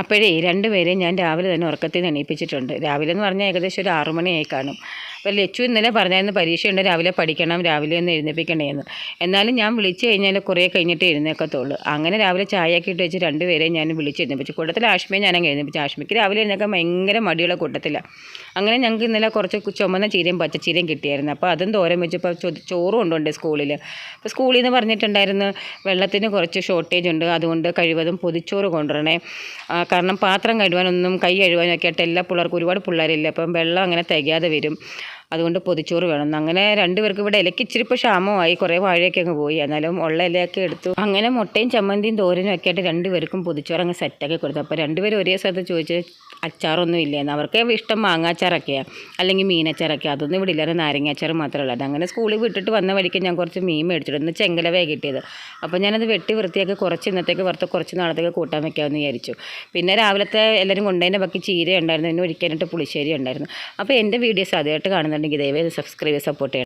അപ്പോഴേ രണ്ടുപേരെയും ഞാൻ രാവിലെ തന്നെ ഉറക്കത്തിൽ നിന്ന് എണീപ്പിച്ചിട്ടുണ്ട്. രാവിലെ എന്ന് പറഞ്ഞാൽ ഏകദേശം ഒരു ആറു മണിയായി കാണും. അപ്പോൾ ലച്ചു ഇന്നലെ പറഞ്ഞായിരുന്നു പരീക്ഷയുണ്ട് രാവിലെ പഠിക്കണം രാവിലെ ഒന്ന് എഴുന്നേൽപ്പിക്കണേന്ന്. എന്നാലും ഞാൻ വിളിച്ചു കഴിഞ്ഞാൽ കുറേ കഴിഞ്ഞിട്ട് എഴുന്നേക്കത്തുള്ളൂ അങ്ങനെ രാവിലെ ചായയൊക്കെ ഇട്ട് വെച്ച് രണ്ടുപേരെയും ഞാൻ വിളിച്ച് എഴുന്നേപ്പിച്ചു കൂട്ടത്തിൽ ആഷ്മയെ ഞാൻ അങ്ങ് എഴുന്നേപ്പിച്ചു ആഷ്മയ്ക്ക് രാവിലെ എഴുന്നേക്കാൻ ഭയങ്കര മടിയുള്ള കൂട്ടത്തിലാണ് അങ്ങനെ ഞങ്ങൾക്ക് ഇന്നലെ കുറച്ച് ചുമന്ന ചീരയും പച്ചച്ചീരയും കിട്ടിയായിരുന്നു. അപ്പോൾ അതും തോരൻ വെച്ചപ്പോൾ ചോറും കൊണ്ടുണ്ട് സ്കൂളിൽ അപ്പോൾ സ്കൂളിൽ നിന്ന് പറഞ്ഞിട്ടുണ്ടായിരുന്നു വെള്ളത്തിന് കുറച്ച് ഷോർട്ടേജ് ഉണ്ട്. അതുകൊണ്ട് കഴിവതും പൊതിച്ചോറ് കൊണ്ടുവരണേ. കാരണം പാത്രം കഴുകാനൊന്നും കൈ കഴുകാനൊക്കെ ആയിട്ട് എല്ലാ പിള്ളേർക്കും ഒരുപാട് പിള്ളേരില്ല? അപ്പം വെള്ളം അങ്ങനെ തികയാതെ വരും. അതുകൊണ്ട് പൊതിച്ചോറ് വേണം. അങ്ങനെ രണ്ടുപേർക്ക് ഇവിടെ ഇലയ്ക്ക് ഇച്ചിരി ഇപ്പോൾ ക്ഷാമമായി. കുറേ വാഴയൊക്കെ അങ്ങ് പോയി. എന്നാലും ഉള്ള ഇലയൊക്കെ എടുത്തു. അങ്ങനെ മുട്ടയും ചമ്മന്തിയും തോരനും ഒക്കെ ആയിട്ട് രണ്ടുപേർക്കും പൊതിച്ചോറ് അങ്ങ് സെറ്റാക്കി കൊടുത്തു. അപ്പോൾ രണ്ടുപേരും ഒരേ സ്ഥലത്ത് ചോദിച്ച് അച്ചാറൊന്നും ഇല്ലായിരുന്നു അവർക്ക് ഇഷ്ടം മാങ്ങാച്ചാറൊക്കെയാണ് അല്ലെങ്കിൽ മീനച്ചാറൊക്കെ. അതൊന്നും ഇവിടെ ഇല്ലാതെ നാരങ്ങാച്ചാറ് മാത്രമേ ഉള്ളൂ. അങ്ങനെ സ്കൂളിൽ വിട്ടിട്ട് വന്ന വഴിക്ക് ഞാൻ കുറച്ച് മീൻ മേടിച്ചിട്ട് ഇന്ന് ചെങ്കലവേ കിട്ടിയത്. അപ്പോൾ ഞാനത് വെട്ടി വൃത്തിയാക്കി കുറച്ച് ഇന്നത്തേക്ക് വറുത്ത് കുറച്ച് നാളത്തേക്ക് കൂട്ടാൻ വെക്കാമെന്ന് വിചാരിച്ചു. പിന്നെ രാവിലത്തെ എല്ലാവരും കൊണ്ടതിന്റെ ബാക്കി ചീര ഉണ്ടായിരുന്നു പിന്നെ ഒഴിക്കാനായിട്ട് പുളിശ്ശേരി ഉണ്ടായിരുന്നു. അപ്പോൾ എന്റെ വീഡിയോസ് ആദ്യമായിട്ട് കാണുന്നുണ്ടെങ്കിൽ பண்ணி தயவுசெய்து சப்ஸ்கிரைபை சப்போர்ட்